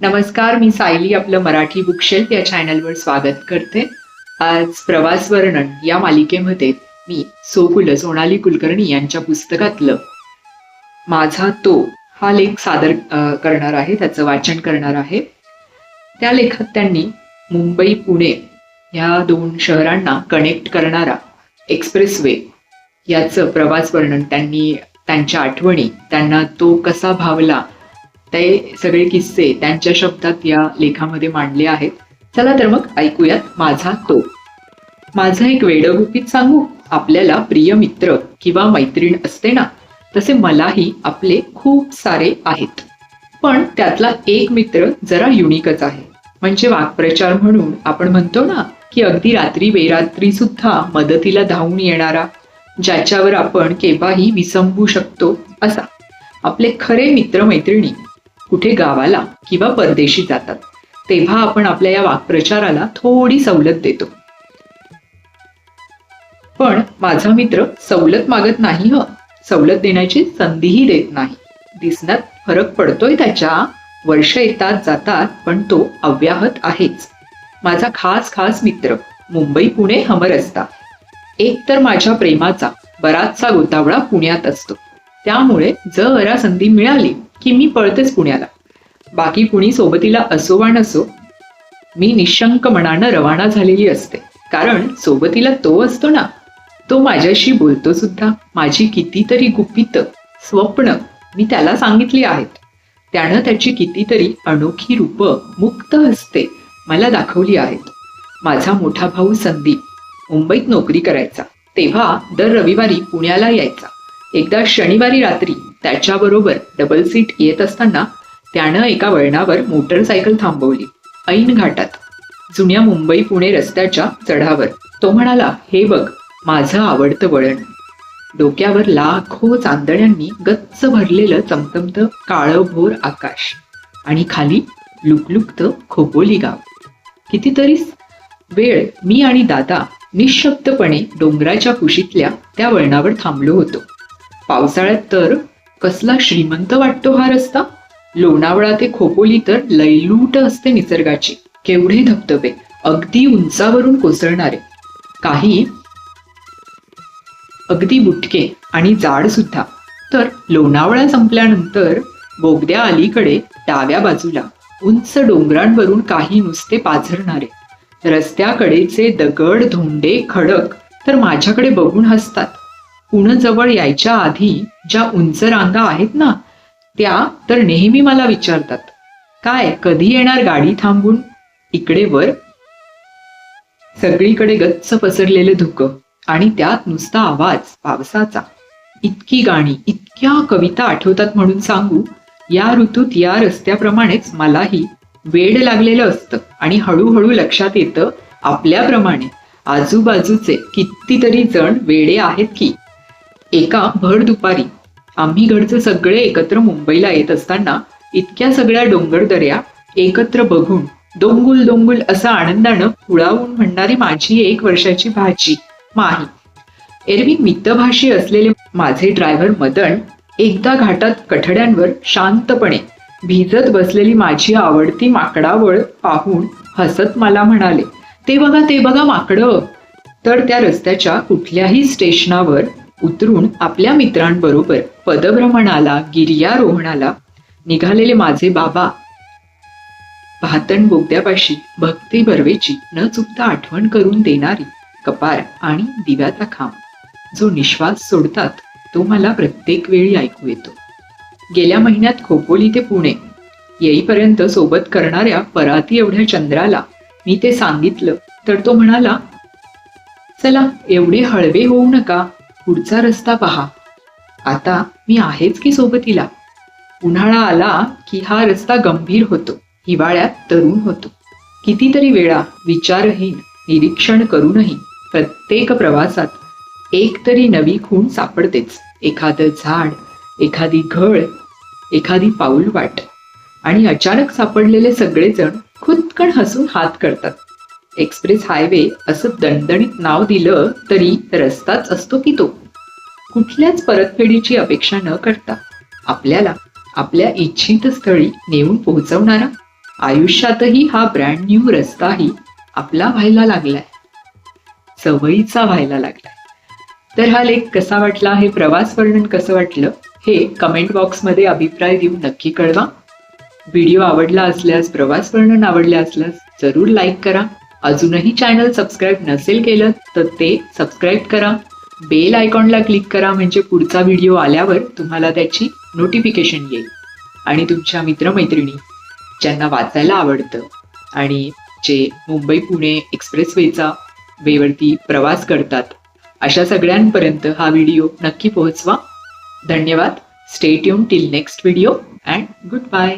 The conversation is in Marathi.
नमस्कार मी सायली आपलं मराठी बुकशेल्फ या चॅनलवर स्वागत करते. आज प्रवास वर्णन या मालिकेमध्ये मी सो सोनाली कुलकर्णी यांच्या पुस्तकातलं माझा तो हा लेख सादर करणार आहे त्याचं वाचन करणार आहे. त्या लेखात त्यांनी मुंबई पुणे ह्या दोन शहरांना कनेक्ट करणारा एक्सप्रेसवे याचं प्रवास वर्णन त्यांनी त्यांच्या आठवणी त्यांना तो कसा भावला ते सगळे किस्से त्यांच्या शब्दात या लेखामध्ये मांडले आहेत. चला तर मग ऐकूयात माझा तो. माझं एक वेडगुपित सांगू? आपल्याला प्रिय मित्र किंवा मैत्रीण असते ना तसे मलाही आपले खूप सारे आहेत. पण त्यातला एक मित्र जरा युनिकच आहे. म्हणजे वाक्प्रचार म्हणून आपण म्हणतो ना की अगदी रात्री बेरात्री सुद्धा मदतीला धावून येणारा ज्याच्यावर आपण केव्हाही विसंबू शकतो असा. आपले खरे मित्र मैत्रिणी कुठे गावाला किंवा परदेशी जातात तेव्हा आपण आपल्या या वाक्प्रचाराला थोडी सवलत देतो. पण माझा मित्र सवलत मागत नाही ह. सवलत देण्याची संधीही देत नाही. दिसण्यात फरक पडतोय त्याच्या. वर्ष येतात जातात पण तो अव्याहत आहेच. माझा खास खास मित्र मुंबई पुणे हमर असता. एक तर माझ्या प्रेमाचा बराचसा गोतावळा पुण्यात असतो. त्यामुळे जरा संधी मिळाली की मी पळतेच पुण्याला. बाकी कुणी सोबतीला असो वा नसो मी निशंक मनानं रवाना झालेली असते. कारण सोबतीला तो असतो ना तो माझ्याशी बोलतो सुद्धा. माझी कितीतरी गुपित स्वप्न मी त्याला सांगितली आहेत. त्यानं त्याची कितीतरी अनोखी रूप मुक्त हस्ते मला दाखवली आहेत. माझा मोठा भाऊ संदीप मुंबईत नोकरी करायचा. तेव्हा दर रविवारी पुण्याला यायचा. एकदा शनिवारी रात्री त्याच्याबरोबर डबल सीट येत असताना त्यानं एका वळणावर मोटरसायकल थांबवली ऐन घाटात. जुन्या मुंबई पुणे रस्त्याच्या चढावर. तो म्हणाला हे बघ माझं आवडतं वळण. डोक्यावर लाखो चांदण्यांनी गच्च भरलेलं चमचमत काळभोर आकाश आणि खाली लुकलुकत खोपोली गाव. कितीतरी वेळ मी आणि दादा निशब्दपणे डोंगराच्या कुशीतल्या त्या वळणावर थांबलो होतो. पावसाळ्यात तर कसला श्रीमंत वाटतो हा रस्ता? लोणावळा ते खोपोली तर लयलूट असते निसर्गाची. केवढे धबधबे अगदी उंचावरून कोसळणारे. काही अगदी बुटके आणि जाड सुद्धा. तर लोणावळा संपल्यानंतर बोगद्या अलीकडे डाव्या बाजूला उंच डोंगरांवरून काही नुसते पाझरणारे. रस्त्याकडेचे दगड धोंडे खडक तर माझ्याकडे बघून हसतात. पुणजवळ यायच्या आधी ज्या उंच रांगा आहेत ना त्या तर नेहमी मला विचारतात. काय कधी येणार गाडी थांबून? इकडे वर. सगळीकडे गच्च पसरलेलं धुकं आणि त्यात नुसता आवाज पावसाचा. इतकी गाणी इतक्या कविता आठवतात म्हणून सांगू या ऋतूत या रस्त्याप्रमाणेच मलाही वेड लागलेलं असतं आणि हळूहळू लक्षात येतं आपल्याप्रमाणे. आजूबाजूचे कितीतरी जण वेडे आहेत की एका भर दुपारी. आम्ही घरचे सगळे एकत्र मुंबईला येत असताना इतक्या सगळ्या डोंगर दऱ्या एकत्र बघून दोंगुल दोंगुल असं आनंदानं फुळावून म्हणणारी माझी एक वर्षाची भाची माही. एरवी मितभाषी असलेले माझे ड्रायव्हर मदन एकदा घाटात कठड्यांवर शांतपणे भिजत बसलेली माझी आवडती माकडावळ पाहून हसत मला म्हणाले ते बघा ते बघा माकडं. तर त्या रस्त्याच्या कुठल्याही स्टेशनावर उतरून आपल्या मित्रांबरोबर पदभ्रमणाला गिर्यारोहणाला निघालेले माझे बाबा. भातण बोगद्यापाशी भक्ती बर्वेची न चुकता आठवण करून देणारी कपार आणि दिव्याचा खांब. जो निश्वास सोडतात तो मला प्रत्येक वेळी ऐकू येतो. गेल्या महिन्यात खोपोली ते पुणे येईपर्यंत सोबत करणाऱ्या पराती एवढ्या चंद्राला मी ते सांगितलं तर तो म्हणाला चला एवढे हळवे होऊ नका. पुढचा रस्ता पहा. आता मी आहेच की सोबतीला. उन्हाळा आला की हा रस्ता गंभीर होतो. हिवाळ्यात तरुण होतो. कितीतरी वेळा विचारहीन निरीक्षण करूनही प्रत्येक प्रवासात एक तरी नवी खूण सापडतेच. एखादं झाड एखादी घळ एखादी पाऊल वाट. आणि अचानक सापडलेले सगळेजण खुदकण हसून हात करतात. एक्सप्रेस हायवे असं दणदणीत नाव दिलं तरी रस्ताच असतो की तो? कुठल्याच परतफेडीची अपेक्षा न करता आपल्याला आपल्या इच्छित स्थळी नेऊन पोहोचवणारा आयुष्यातही हा ब्रँड न्यू रस्ताही आपला व्हायला लागलाय. सवयीचा व्हायला लागलाय. तर हा लेख कसा वाटला हे प्रवास वर्णन कसं वाटलं हे कमेंट बॉक्समध्ये अभिप्राय देऊन नक्की कळवा. व्हिडिओ आवडला असल्यास प्रवास वर्णन आवडले असल्यास जरूर लाईक करा. अजूनही चॅनल सबस्क्राईब नसेल केलं तर ते सबस्क्राईब करा. बेल आयकॉनला क्लिक करा म्हणजे पुढचा व्हिडिओ आल्यावर तुम्हाला त्याची नोटिफिकेशन येईल. आणि तुमच्या मित्रमैत्रिणी ज्यांना वाचायला आवडतं आणि जे मुंबई पुणे एक्सप्रेसवेचा वेवरती प्रवास करतात अशा सगळ्यांपर्यंत हा व्हिडिओ नक्की पोहोचवा. धन्यवाद. Stay tune till next video and goodbye